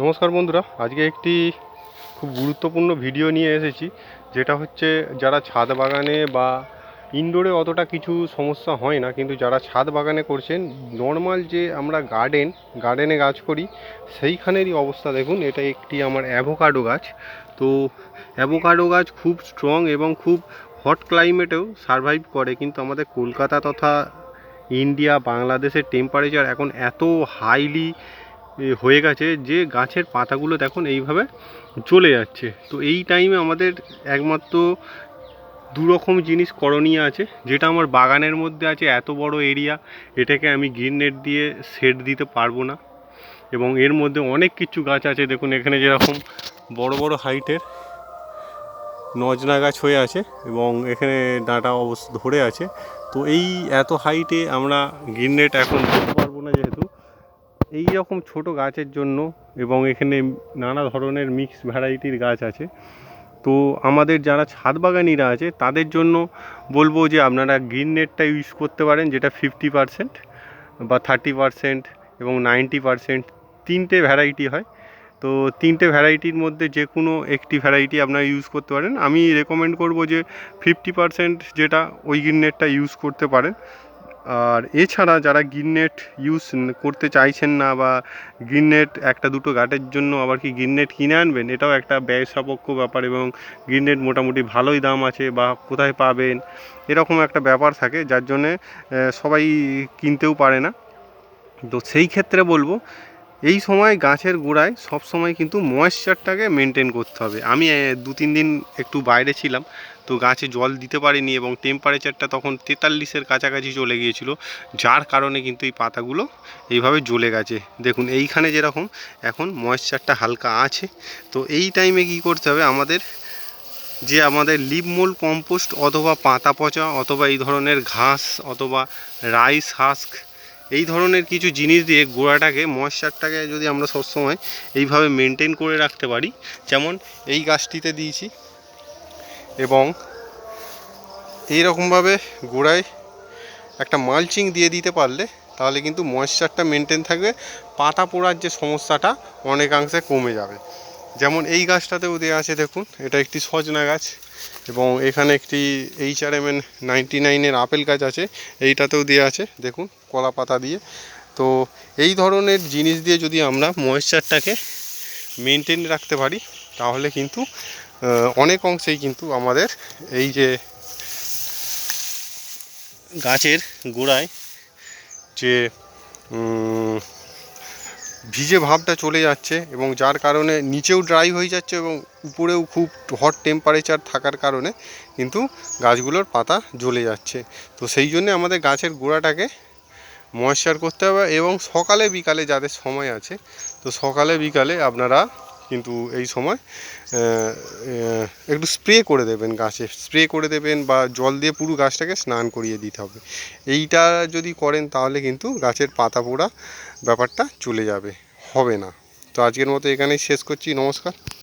নমস্কার বন্ধুরা, আজকে একটি খুব গুরুত্বপূর্ণ ভিডিও নিয়ে এসেছি, যেটা হচ্ছে যারা ছাদ বাগানে বা ইনডোরে অতটা কিছু সমস্যা হয় না, কিন্তু যারা ছাদ বাগানে করছেন নর্মাল যে আমরা গার্ডেন গার্ডেনে গাছ করি, সেইখানেরই অবস্থা দেখুন, এটা একটি আমার অ্যাভোকাডো গাছ। তো অ্যাভোকাডো গাছ খুব স্ট্রং এবং খুব হট ক্লাইমেটেও সারভাইভ করে, কিন্তু আমাদের কলকাতা তথা ইন্ডিয়া বাংলাদেশের টেম্পারেচার এখন এত হাইলি হয়ে গেছে যে গাছের পাতাগুলো দেখুন এইভাবে চলে যাচ্ছে। তো এই টাইমে আমাদের একমাত্র দুরকম জিনিস করণীয় আছে, যেটা আমার বাগানের মধ্যে আছে, এত বড় এরিয়া এটাকে আমি গ্রিন নেট দিয়ে সেট দিতে পারব না। এবং এর মধ্যে অনেক কিছু গাছ আছে, দেখুন এখানে যেরকম বড় বড় হাইটের নজনা গাছ হয়ে আছে এবং এখানে ডাঁটা অবশ্য ধরে আছে। তো এই এত হাইটে আমরা গ্রিন নেট এখন দিতে পারব না যেহেতু। এই রকম ছোট গাছের জন্য এবং এখানে নানা ধরনের মিক্স ভ্যারাইটির গাছ আছে। তো আমাদের যারা ছাদ বাগানিরা আছে, তাদের জন্য বলব যে আপনারা গ্রিন নেটটা ইউজ করতে পারেন, যেটা ফিফটি পারসেন্ট বা থার্টি পারসেন্ট এবং নাইনটি পারসেন্ট তিনটে ভ্যারাইটি হয়। তো তিনটে ভ্যারাইটির মধ্যে যে কোনো একটি ভ্যারাইটি আপনারা ইউজ করতে পারেন। আমি রেকমেন্ড করব যে ফিফটি পারসেন্ট যেটা ওই গ্রিন নেটটা ইউজ করতে পারেন। আর এছাড়া যারা গ্রিন ইউজ করতে চাইছেন না বা গ্রিন নেট একটা দুটো গাটের জন্য আবার কি গ্রিন নেট কিনে আনবেন? এটাও একটা ব্যয় সাপেক্ষ ব্যাপার এবং গ্রিন নেট মোটামুটি ভালোই দাম আছে বা কোথায় পাবেন? এরকম একটা ব্যাপার থাকে যার জন্যে সবাই কিনতেও পারে না। তো সেই ক্ষেত্রে বলব এই সময় গাছের গোড়ায় সব সময় কিন্তু ময়েশ্চারটাকে মেনটেন করতে হবে। আমি দু, তিন দিন একটু বাইরে ছিলাম, তো গাছে জল দিতে পারিনি এবং টেম্পারেচারটা তখন তেতাল্লিশের কাছাকাছি চলে গিয়েছিল, যার কারণে কিন্তু এই পাতাগুলো এইভাবে জ্বলে গেছে। দেখুন, এইখানে যেরকম, এখন ময়েশ্চারটা হালকা আছে। তো এই টাইমে কি করতে হবে, আমাদের যে আমাদের লিপমোল কম্পোস্ট অথবা পাতা পচা অথবা এই ধরনের ঘাস অথবা রাইস হাস্ক এই ধরনের কিছু জিনিস দিয়ে গোড়াটাকে, ময়েশ্চারটাকে যদি আমরা সবসময় এইভাবে মেনটেন করে রাখতে পারি, যেমন এই গাছটিতে দিয়েছি এবং এইরকমভাবে গোড়ায় একটা মালচিং দিয়ে দিতে পারলে তাহলে কিন্তু ময়েশ্চারটা মেনটেন থাকবে, পাতা পোড়ার যে সমস্যাটা অনেকাংশে কমে যাবে। যেমন এই গাছটাতেও দেওয়া আছে দেখুন, এটা একটি সজনা গাছ এবং এখানে একটি H R M N ninety নাইনের আপেল গাছ আছে, এইটাতেও দেওয়া আছে, দেখুন, কলা পাতা দিয়ে। তো এই ধরনের জিনিস দিয়ে যদি আমরা ময়েশ্চারটাকে মেনটেন রাখতে পারি, তাহলে কিন্তু অনেক অংশেই কিন্তু আমাদের এই যে গাছের গোড়ায় যে ভিজে ভাবটা চলে যাচ্ছে এবং যার কারণে নিচেও ড্রাই হয়ে যাচ্ছে এবং উপরেও খুব হট টেম্পারেচার থাকার কারণে কিন্তু গাছগুলোর পাতা জ্বলে যাচ্ছে। তো সেই জন্যে আমাদের গাছের গোড়াটাকে ময়েশ্চার করতে হবে এবং সকালে বিকালে যাদের সময় আছে, তো সকালে বিকালে আপনারা কিন্তু এই সময় একটু স্প্রে করে দেবেন গাছে। স্প্রে করে দেবেন বা জল দিয়ে পুরো গাছটাকে স্নান করিয়ে দিতে হবে। এইটা যদি করেন তাহলে কিন্তু গাছের পাতা পোড়া ব্যাপারটা চলে যাবে। হবে না। তো আজকের মতো এখানেই শেষ করছি। নমস্কার।